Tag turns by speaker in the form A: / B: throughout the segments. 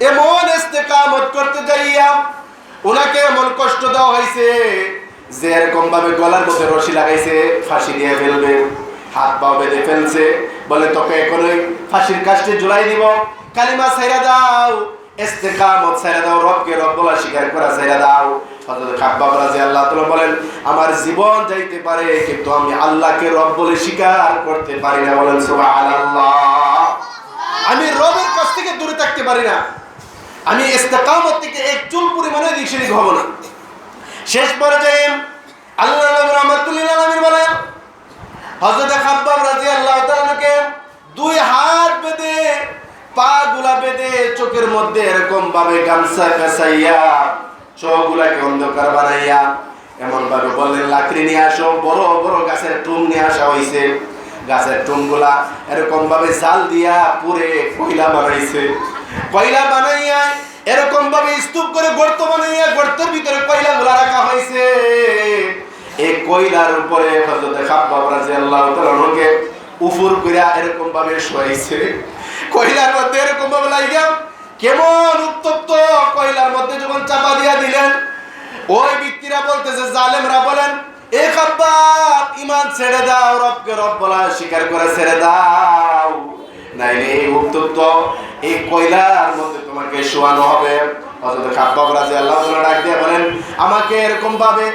A: এমন ইস্তেকামত করতে যাইয়া ওনাকে এমন কষ্ট দেওয়া হয়েছে যে এরকম ভাবে গলার মধ্যে রশি লাগাইছে, ফাঁসি দিয়ে ফেলবে, হাত পা বেঁধে ফেলছে। বলে, তোকে এখনই ফাঁসির কাজটি জুলাই দিব। কালিমা ছাইরা দাও, ইস্তেকামত ছাইরা দাও, রবকে রব বলা স্বীকার করা ছাইরা দাও। হযরত খাব্বাব রাদিয়াল্লাহু তাআলা বলেন, আমার জীবন যাইতে পারে, কিন্তু আমি আল্লাহকে রব বলে স্বীকার করতে পারি না। বলেন, সুবহানাল্লাহ। আমি রবের কাছ থেকে দূরে থাকতে পারি না। আমি ইস্তেকামত থেকে এক চুল পরিমাণে দিক সেদিক হব না। শেষ পর্যায়ে আল্লাহ নবী রাহমাতুল্লাহ আলামিন বলেন, হযরত খাব্বাব রাদিয়াল্লাহু তাআলাকে দুই হাত বেঁধে, পা গুলা বেঁধে চোখের মধ্যে এরকম ভাবে গামছা পেঁচাইয়া, চোখগুলাকে অন্ধকার বানাইয়া এমন ভাবে বললেন, লাকড়ি নিয়ে আসো, বড় বড় গাছের টুম নিয়ে আসা হয়েছে গাছের টুমগুলা এরকম ভাবে জাল দিয়া পুরে কয়লা বানাইছে। কয়লা বানাইয়া এরকম ভাবে স্তূপ করে গর্ত বানাইয়া গর্তের ভিতরে কয়লা গুলা রাখা হয়েছে। এই কয়লার উপরে হযরত খাব্বাব রাদিয়াল্লাহু তাআলাকে উফুর কইরা এরকম ভাবে শোয়াইছে। কয়লার মধ্যে এরকম ভাবে লাগিয়া কেমন উত্তপ্ত কয়লার মধ্যে যখন চাপা দিয়া দিলেন, ওই ব্যক্তিরা বলতেছে, জালেমরা বলেন, এ খাব্বাব ইমান ছেড়ে দাও, রবকে রব বলা স্বীকার করে ছেড়ে দাও। নাইলে এই উত্তপ্ত এই কয়লার মধ্যে তোমাকে শোয়ানো হবে। হযরত খাব্বাব রাদিয়াল্লাহু তাআলা বলেন, আমাকে এরকম ভাবে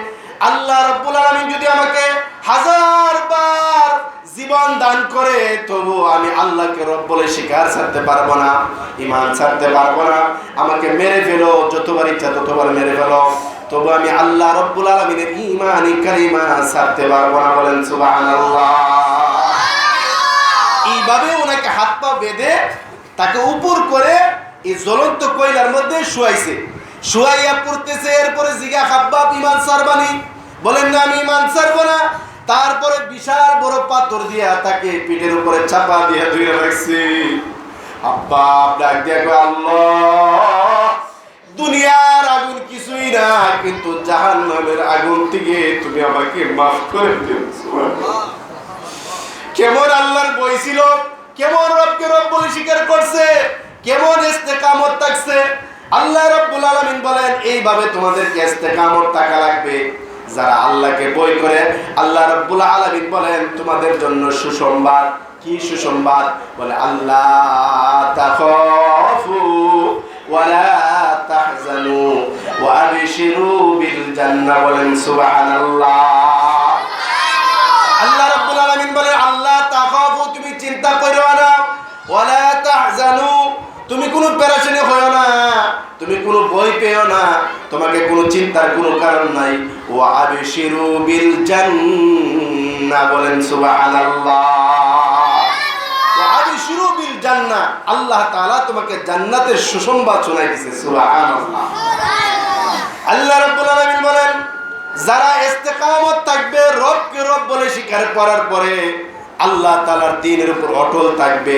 A: আল্লাহ রাব্বুল আলামিন যদি আমাকে হাজার বার জীবন দান করে তবু আমি আল্লাহকে রব বলে স্বীকার ছাড়তে পারব না ইমান ছাড়তে পারব না। আমাকে মেরে ফেলো, যতবার ইচ্ছা ততবার মেরে ফেলো। তবু আমি আল্লাহ রব্বুল আলামিনের ঈমান কালিমা ছাড়তে পারব না। বলেন, সুবহানাল্লাহ। এইভাবে ওনাকে হাত পা বেঁধে তাকে উপর করে এই জ্বলন্ত কয়লার মধ্যে শুয়াইছে। শুয়াইয়া পড়তেছে, এরপরে জিগা খাব্বাব ইমান সারবানি বলেন, না, আমি ইমান সারবো না। তারপরে বিশাল বড় পাথর দিয়া তাকে পিঠের উপরে চাপা দিয়া ধুয়ে রাখছে। আব্বা ডাক দিয়া আল্লাহ, দুনিয়ার আগুন কিছুই না, কিন্তু জাহান্নামের আগুন থেকে তুমি আমাকে মাফ করে সুবহানাল্লাহ। কেমন আল্লাহর বই ছিল? কেমন রবকে রব বলে স্বীকার করছে? কেমন ইস্তেকামত থাকছে? আল্লাহ রব্বুল আলামিন বলেন, এইভাবে তোমাদেরকে ইস্তেকামত থাকা লাগবে। যারা আল্লাহকে বই করে, আল্লাহ রব্বুল আলামিন বলেন, তোমাদের জন্য সুসংবাদ। কি সুসংবাদ? বলে, আল্লাহ তাখাফু ওয়ালা তাহজানু ওয়া আবশিরু বিল জান্নাহ। বলেন, সুবহানাল্লাহ। আল্লাহ রাব্বুল আলামিন বলে আল্লাহ কোনো পেরেশানি না, তুমি কোনো ভয় পেও না, তোমাকে কোনো চিন্তার কোনো কারণ নাই। ও আবিশিরু বিল বলেন বিল জান্নাহ আল্লাহ তাআলা তোমাকে জান্নাতের সুসংবাদ দিয়েছে সুবহানাল্লাহ। আল্লাহ রাব্বুল আলামিন বলেন, যারা ইস্তেকামত থাকবে, রবকে রব বলে স্বীকার করার পরে আল্লাহ তাআলার দ্বীনের উপর অটল থাকবে।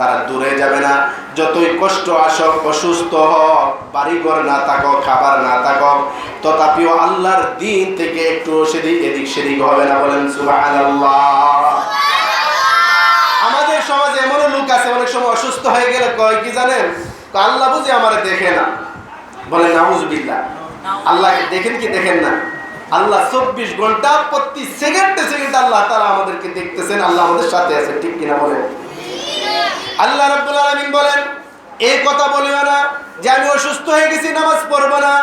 A: তারা দূরে যাবে না। যতই কষ্ট আসক অসুস্থ হোক বাড়িঘর না থাকক খাবার না থাকক তথাপিও আল্লাহর দিন থেকে একটু সেদিক এদিক সেদিক হবে না বলেন আমাদের সমাজে এমনও লোক আছে অনেক সময় অসুস্থ হয়ে গেলে কয় কি জানেন? তো আল্লাহ বুঝি আমার দেখে না। বলে নাউজুবিল্লাহ। আল্লাহ দেখেন কি দেখেন না? আল্লাহ চব্বিশ ঘণ্টা প্রতি সেকেন্ডে সেকেন্ডে আল্লাহ তারা আমাদেরকে দেখতেছেন আল্লাহ আমাদের সাথে আছে ঠিক কিনা বলেন? আল্লাহ রাব্বুল আলামিন বলেন, এই কথা বলিও না যে আমি অসুস্থ হয়ে গেছি, নামাজ পড়ব না।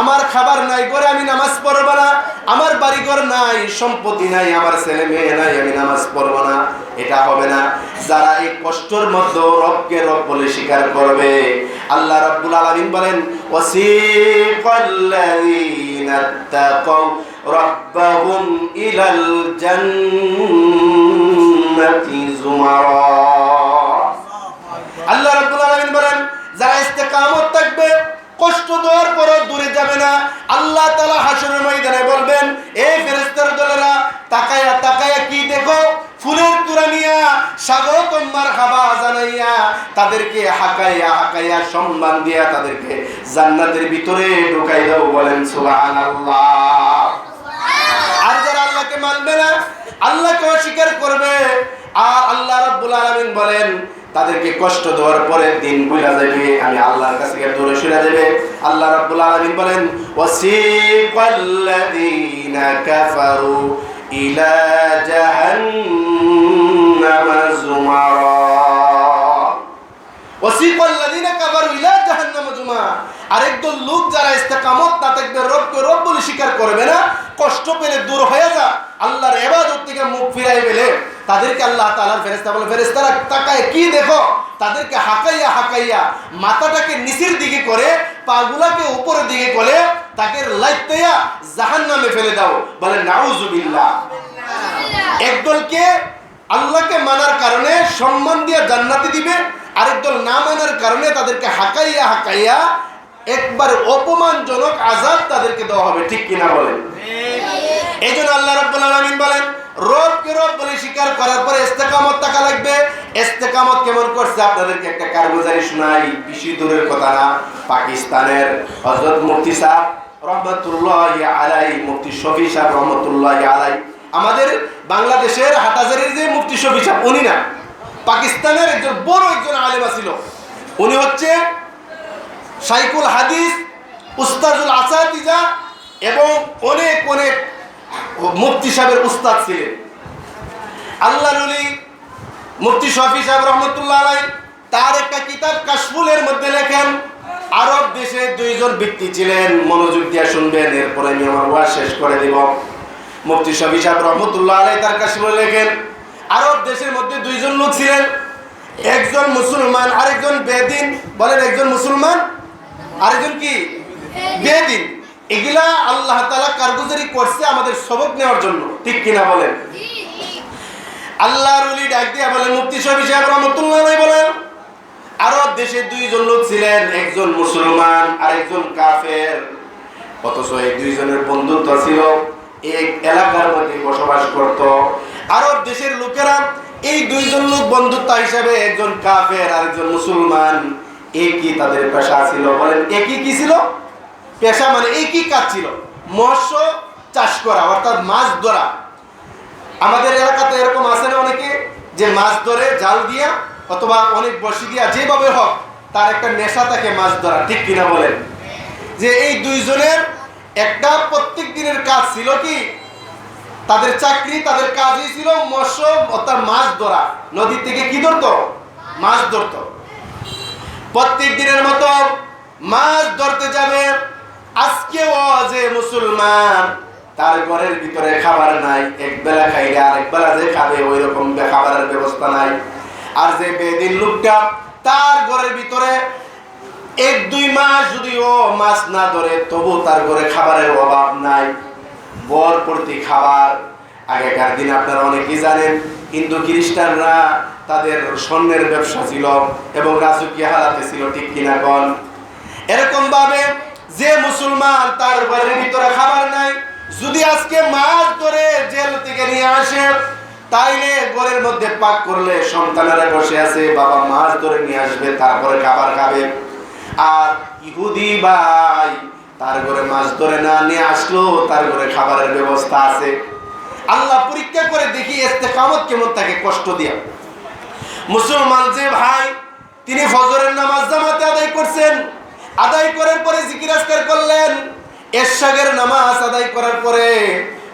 A: আমার খাবার নাই করে আমি নামাজ পড়ব না। আমার বাড়িঘর নাই, সম্পত্তি নাই, আমার ছেলে মেয়ে নাই, আমি নামাজ পড়ব না। এটা হবে না। যারা এই কষ্টের মধ্যে রবকে রব বলে স্বীকার করবে, আল্লাহ রাব্বুল আলামিন বলেন রাব্বাহুম ইলাল যুমারা আল্লাহ রাব্বুল বলেন, যারা ইস্তেকামত থাকবে, কষ্ট দেওয়ার পরও দূরে যাবে না। আল্লাহ তাআলা হাসরের ময়দানে বলবেন এই ফেরেশতার দলেরা, তাকায়া তাকায়া কি দেখো? ফুলের তুরা নিয়া, স্বাগতম মারহাবা জানাইয়া, তাদেরকে হাকাইয়া হাকাইয়া সম্মান দিয়া তাদেরকে জান্নাতের ভিতরে ঢুকাই দাও বলেন সুবহানাল্লাহ। আর যারা আল্লাহকে মানবে না আল্লাহকে অস্বীকার করবে। আর আল্লাহ রাব্বুল আলামিন বলেন, তাদেরকে কষ্ট দেওয়ার পরে দিন বুঝা যাবে, আমি আল্লাহর কাছে দূরে সরে যাবে। আল্লাহ রাব্বুল আলামিন বলেন, ওয়াসিকাল্লাযীনা কাফারু ইলা জাহান্নামা যুমারা ওয়াসিকাল্লাযীনা কাফারু ইলা জাহান্নামা যুমারা আরেকদল লোক যারা ইস্তেকামত না থাকবে, রবকে রব বলে স্বীকার করবে না। কষ্ট পেলে দূর হয়ে যা। আল্লাহর এবাদত থেকে মুখ ফিরাই পেলে তাদেরকে আল্লাহ তালার ফেরেস্তা বলে ফেরেস্তারা তাকায়, কি দেখো? তাদেরকে হাঁকাইয়া হাঁকাইয়া মাথাটাকে নিচের দিকে করে, পাগুলাকে উপরের দিকে করে তাকে লাইতাইয়া জাহান নামে ফেলে দাও। বলে, নাউজুবিল্লাহ। একদলকে আল্লাহকে মানার কারণে সম্মান দিয়ে জান্নাতি দিবে আরেক দল না মানার কারণে তাদেরকে হাঁকাইয়া হাঁকাইয়া একবার অপমানজনক আজাদ তাদেরকে দেওয়া হবে, ঠিক কিনা বলেন? এই জন্য আল্লাহ রাব্বুল আলামিন বলেন, রবকে রব বলে স্বীকার করার পরে ইস্তেকামত টাকা লাগবে। ইস্তেকামত কেমন করছে আপনাদেরকে একটা কারগুজারি শোনাই, বেশি দূরের কথা না, পাকিস্তানের হযরত মুফতি সাহেব রহমতুল্লাহ আলাই মুফতি শফি সাহেব রহমতুল্লাহ আলাই আমাদের বাংলাদেশের হাটাজারির যে মুফতি শফি সাহেব, উনি না, পাকিস্তানের একজন বড় একজন আলেমা ছিল উনি হচ্ছে সাইকুল হাদিস, উস্তাজুল আসাদিজা এবং অনেক অনেক মুফতি সাহেবের উস্তাদ ছিলেন। আল্লাহ রুলি মুফতি শফি সাহেব রহমতুল্লাহ আলাই তার একটা কিতাব কাশফুলের মধ্যে লেখেন, আরব দেশে দুইজন ব্যক্তি ছিলেন, মনোযোগ দিয়ে শুনবেন, এরপরে আমি আমার ওয়াজ শেষ করে দিব। মুফতি শফি সাহেব রহমতুল্লাহ আলাই তার কাশফুলে লেখেন, আরব দেশের মধ্যে দুইজন লোক ছিলেন, একজন মুসলমান, আরেকজন বেদিন, বলেন একজন মুসলমান আরেকজন কি? বেদিন এগুলা আল্লাহ তালা কারগুজারি করছে আমাদের সবক নেওয়ার জন্য। ঠিক কিনা বলেন? আল্লাহ রুলি ডাক দিয়া বলেন, মুফতি শফি সাহেব, রহমতুল্লাহ বলেন। আরব দেশে দুইজন লোক ছিলেন, একজন মুসলমান আর একজন কাফের। অথচ এই দুইজনের বন্ধুত্ব ছিল এক এলাকার মধ্যে বসবাস করত। আরব দেশের লোকেরা এই দুইজন লোক বন্ধুত্ব হিসাবে একজন কাফের আর একজন মুসলমান। একই তাদের পেশা ছিল? বলেন একই কি ছিল? পেশা মানে একই কাজ ছিল? মৎস্য চাষ করা, অর্থাৎ মাছ ধরা। আমাদের এলাকাতে এরকম আছে না অনেকে? যে মাছ ধরে জাল দিয়া অথবা অনেক বসি দিয়া যেভাবে হোক, তার একটা নেশা থাকে মাছ ধরা ঠিক কিনা বলেন? যে এই দুইজনের একটা প্রত্যেক দিনের কাজ ছিল কি? তাদের চাকরি, তাদের কাজই ছিল মৎস্য, অর্থাৎ মাছ ধরা। নদী থেকে কি ধরতো? মাছ ধরতো। প্রত্যেক দিনের মতো মাছ ধরতে যাবে। আজকেও যে মুসলমান, তার ঘরের ভিতরে খাবার নাই, এক বেলা খাইলে আর এক বেলা যে খাবে ওই রকম খাবারের ব্যবস্থা নাই। আর যে বেদিন লোকটা, তার ঘরের ভিতরে এক দুই মাস যদি ও মাছ না ধরে তবু তার ঘরে খাবারের অভাব নাই। বর প্রতি খাবার। আগেকার দিন আপনারা অনেকেই জানেন, হিন্দু খ্রিস্টানরা তাদের স্বর্ণের ব্যবসা ছিল এবং রাজকীয় হালাতে ছিল, ঠিক কিনা কন? এরকম ভাবে যে মুসলমান তার বাড়ির ভিতরে খাবার নাই যদি আজকে মাছ ধরে জেল থেকে নিয়ে আসে, তাইলে ঘরের মধ্যে পাক করলে সন্তানেরা বসে আছে, বাবা মাছ ধরে নিয়ে আসবে, তারপরে খাবার খাবে। আর ইহুদি ভাই তার ঘরে মাছ ধরে না নিয়ে আসলো তার ঘরে খাবারের ব্যবস্থা আছে। আল্লাহ পরীক্ষা করে দেখি ইস্তেকামত কেমন তাকে কষ্ট দিয়া। মুসলমান যে ভাই, তিনি ফজরের নামাজ জামাতে আদায় করছেন, আদায় করার পরে জিকিরাজকার করলেন এরশাগের নামাজ আদায় করার পরে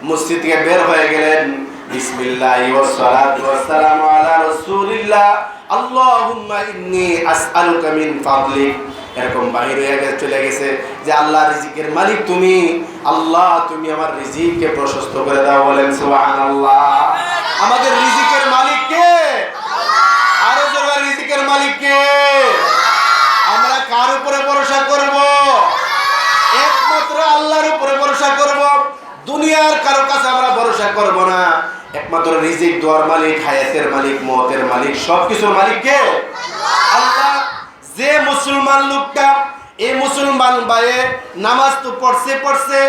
A: মসজিদ থেকে বের হয়ে গেলেন। বিসমিল্লাহ ওয়াস সালাতু ওয়াস সালামু আলা মিন ফাদলিক। এরকম বাহির হয়ে গেছে চলে গেছে যে আল্লাহ রিজিকের মালিক তুমি। আল্লাহ, তুমি আমার রিজিককে প্রশস্ত করে দাও বলেন, সুবহানাল্লাহ। আমাদের রিজিকের মালিক কে? আরও জোরে রিজিকের মালিক কে? আমরা কার উপরে ভরসা করব? একমাত্র আল্লাহর উপরে ভরসা করব। দুনিয়ার কারও কাছে আমরা ভরসা করব না। একমাত্র রিজিক, দোয়ার মালিক, হায়াতের মালিক, মতের মালিক, সবকিছুর মালিক কে? আল্লাহ যে মুসলমান লোকটা এই মুসলমান ভাইয়ে নামাজ তো পড়ছে পড়ছে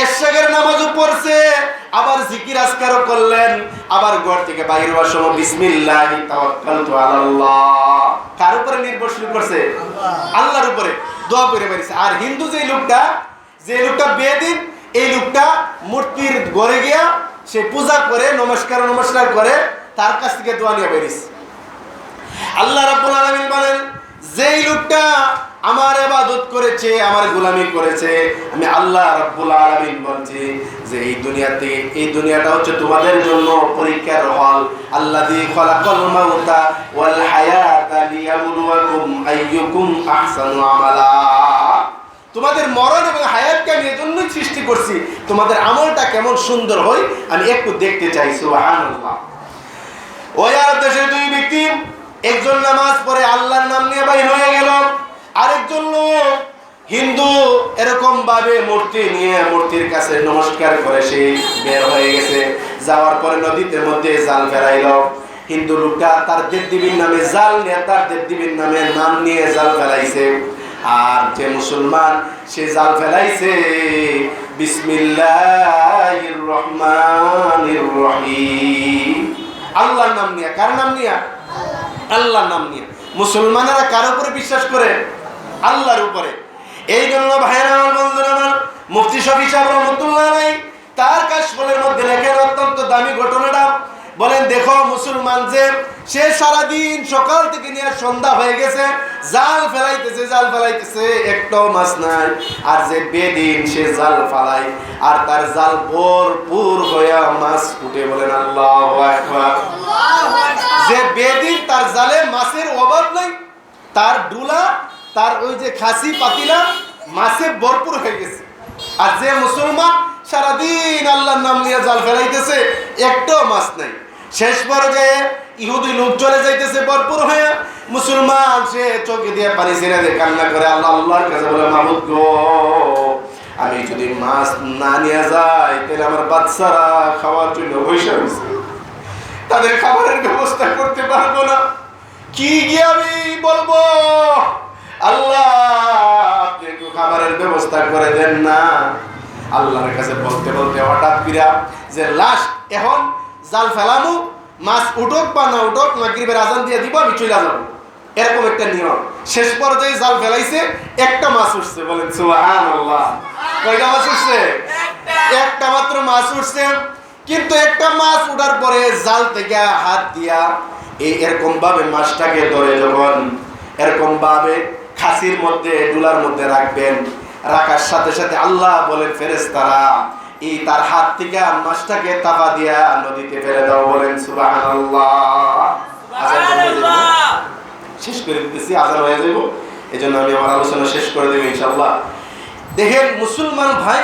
A: এরশাগের নামাজও পড়ছে, আবার জিকির আজকারও করলেন, আবার ঘর থেকে বাইরে হওয়ার সময় বিসমিল্লাহ কার উপরে নির্ভরশীল করছে? আল্লাহর উপরে। দোয়া করে বেরিয়েছে। আর হিন্দু যে লোকটা যে লোকটা বেদিন, এই লোকটা মূর্তির ঘরে গিয়া সে পূজা করে, নমস্কার নমস্কার করে, তার কাছ থেকে দোয়া নিয়ে বেরিয়েছে। আল্লাহ রাব্বুল আলামিন বলেন যেই লোকটা আমার ইবাদত করেছে, আমার গোলামি করেছে, আমি আল্লাহ রাব্বুল আলামিন বলছি যে এই দুনিয়াতে, এই দুনিয়াটা হচ্ছে তোমাদের জন্য পরীক্ষার হল। আল্লাযী খালাকাল মাউতা ওয়াল হায়াতা লিয়াবলুয়াকুম আইয়ুকুম আহসানু আমালা। তোমাদের মরণ এবং হায়াতকে আমি এজন্যই সৃষ্টি করছি। তোমাদের আমলটা কেমন সুন্দর হয়, আমি একটু দেখতে চাই, সুবহানাল্লাহ। ওই আরব দেশের দুই ব্যক্তি একজন নামাজ পড়ে আল্লাহর নাম নিয়ে বাইর হয়ে গেল। আরেকজন লোক হিন্দু এরকম ভাবে মূর্তি নিয়ে মূর্তির কাছে নমস্কার করে সে বের হয়ে গেছে। যাওয়ার পরে নদীতে মধ্যে জাল ফেরাইল হিন্দু লোকটা তার দেবদেবীর নামে জাল নিয়ে তার দেবদেবীর নামে নাম নিয়ে জাল ফেলাইছে। আর যে মুসলমান সে জাল ফেলাইছে, বিসমিল্লাহির রহমানির রহিম। আল্লাহর নাম নিয়ে, কার নাম নিয়ে? আল্লাহর নাম নিয়ে। মুসলমানেরা কার উপরে বিশ্বাস করে? আল্লাহর উপরে। এই জন্য ভাইয়ের আমার বন্ধুরা আমার, মুফতি শফি সাহেব রহমতুল্লাহ নাই তার কাশফলের মধ্যে লেখেন অত্যন্ত দামি ঘটনাটা বলেন, দেখো মুসলমান যে, সে সারাদিন সকাল থেকে নিয়ে সন্ধ্যা হয়ে গেছে, জাল ফেলাইতেছে জাল ফেলাইতেছে, একটাও মাছ নাই। আর যে বেদিন সে জাল ফালাই আর তার জাল ভরপুর হইয়া মাছ ফুটে বলেন, আল্লাহ যে বেদিন তার জালে মাছের অভাব নাই, তার ডুলা, তার ওই যে খাসি পাতিলা মাছে ভরপুর হয়ে গেছে। আর যে মুসলমান সারাদিন আল্লাহর নাম নিয়ে জাল ফেলাইতেছে, একটাও মাছ নাই। শেষ পর্যায়ে ইহুদি লোক চলে যাইতেছে ভরপুর হয়ে, মুসলমান সে চোখে দিয়ে পানি ছেড়ে দিয়ে, কান্না করে, আল্লাহ, আল্লাহর কাছে বলে মাহমুদ গো, আমি যদি মাছ না নিয়ে যাই, তাহলে আমার বাচ্চারা খাওয়ার জন্য হয়েছে তাদের খাবারের ব্যবস্থা করতে পারব না। কি গিয়ে আমি বলব? আল্লাহ আপনি একটু খাবারের ব্যবস্থা করে দেন না। আল্লাহর কাছে বলতে বলতে হঠাৎ ফিরা যে লাশ এখন জাল ফেলামু মাছ উঠোক বা না উঠোক মাগরিবের আজান দিয়ে দিব আমি চলে যাব। এরকম একটা নিয়ম। শেষ পর্যায়ে জাল ফেলাইছে একটা মাছ উঠছে। বলেন কয়টা মাছ উঠছে? একটা মাত্র মাছ উঠছে। কিন্তু একটা মাছ উঠার পরে জাল থেকে হাত দিয়া এই এরকম ভাবে মাছটাকে ধরে যখন এরকম ভাবে খাসির মধ্যে ডুলার মধ্যে রাখবেন রাখার সাথে সাথে আল্লাহ বলেন ফেরেশতারা এই তার হাত থেকে মাছটাকে তাপা দিয়া নদীতে ফেলে দাও বলেন যাবে। শেষ করে দিতেছি আজান হয়ে যাব এই জন্য আমি আমার আলোচনা শেষ করে দেবো ইনশাল্লাহ দেখেন মুসলমান ভাই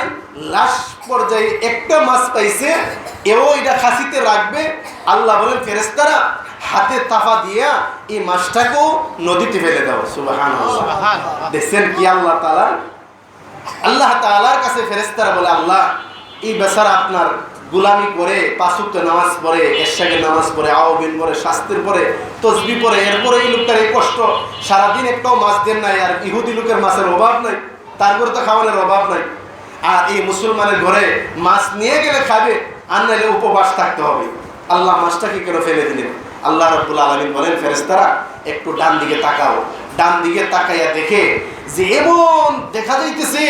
A: লাশ পর্যায়ে একটা মাছ পাইছে এও এটা খাসিতে রাখবে। আল্লাহ বলেন ফেরেস্তারা হাতে তাফা দিয়া এই মাছটাকেও নদীতে ফেলে দাও। সুবাহান দেখছেন কি আল্লাহ তালা আল্লাহ তালার কাছে ফেরেস্তারা বলে আল্লাহ এই বেচারা আপনার গুলামি করে পাঁচুক্ত নামাজ পড়ে এরশাকে নামাজ পড়ে আওবিন পরে শাস্তির পরে তসবি পরে এরপরে এই লোকটার এই কষ্ট। সারাদিন একটাও মাছ দেন নাই আর ইহুদি লোকের মাছের অভাব নাই তারপরে তো খাওয়ানোর অভাব নাই। আর এই মুসলমানের ঘরে মাছ নিয়ে গেলে খাবে আর নাহলে উপবাস থাকতে হবে। আল্লাহ মাছটাকে কেন ফেলে দিলেন? আল্লাহ রব্বুল আলমিন বলেন ফেরেস্তারা একটু ডান দিকে তাকাও। ডান দিকে তাকাইয়া দেখে যে এমন দেখা যাইতেছে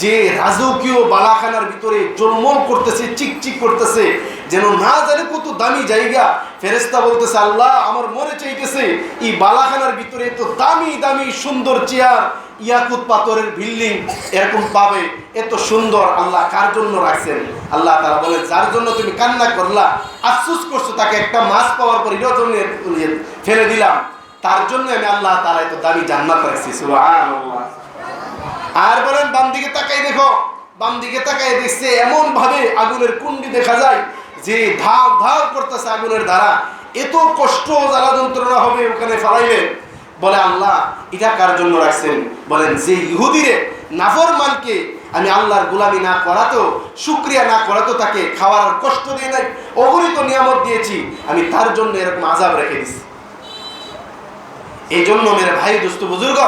A: যে রাজকীয় বালাখানার ভিতরে জলমল করতেছে, চিকচিক করতেছে, যেন না জানে কত দামি জায়গা। ফেরেস্তা বলতেছে, আল্লাহ, আমার মনে চাইতেছে, এই বালাখানার ভিতরে এত দামি দামি, সুন্দর চেয়ার, ইয়াকুত পাথরের বিল্ডিং এরকম পাবে, এত সুন্দর আল্লাহ কার জন্য রাখছেন? আল্লাহ তারা বলে যার জন্য তুমি কান্না করলা, আফসুস করছ, তাকে একটা মাছ পাওয়ার পর এটার জন্য ফেলে দিলাম। তার জন্য আমি আল্লাহ তারা এত দামি জান্নাত রাখছি, সুবহানাল্লাহ। আর বলেন, বাম দিকে তাকাই দেখো, বাম দিকে তাকাই দেখছে এমন ভাবে আগুনের কুন্ডি দেখা যায় যে ধাপ ধাপ করতেছে আগুনের দ্বারা এত কষ্ট জ্বালা যন্ত্রণা হবে ওখানে ফালাইলে। বলে, আল্লাহ, এটা কার জন্য রাখছেন? বলেন, যে ইহুদিরে নাফর মানকে আমি আল্লাহর গুলামি না করাতো শুক্রিয়া না করাতো তাকে খাওয়ার কষ্ট দিয়ে নাই, অগণিত নিয়ামত দিয়েছি, আমি তার জন্য এরকম আজাব রেখে দিছি। এই জন্য, মেরে ভাই, দোস্ত বুজুর্গ,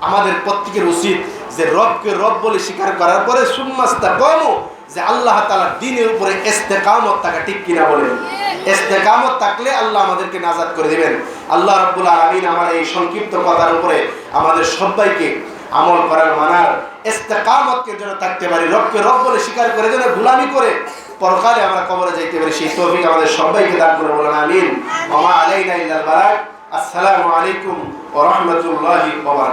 A: আমাদের প্রত্যেকের উচিত যে রবকে রব বলে স্বীকার করার পরে সুন্নাস্তা কমও যে আল্লাহ তালার দিনের উপরে এস্তেকামত থাকা, ঠিক কিনা বলেন? এস্তেকামত থাকলে আল্লাহ আমাদেরকে নাজাদ করে দিবেন। আল্লাহ রব্বুল আলমিন আমার এই সংক্ষিপ্ত কথার উপরে আমাদের সবাইকে আমল করার মানার এস্তেকামতকে যেন থাকতে পারি, রবকে রব বলে স্বীকার করে যেন গুলামি করে পরকালে আমরা কবরে যাইতে পারি, সেই তৌফিক আমাদের সবাইকে দান করে বলেন আমিন। মামা আলাইনা ইল্লাল আসসালামু আলাইকুম ওয়া রাহমাতুল্লাহি ওয়া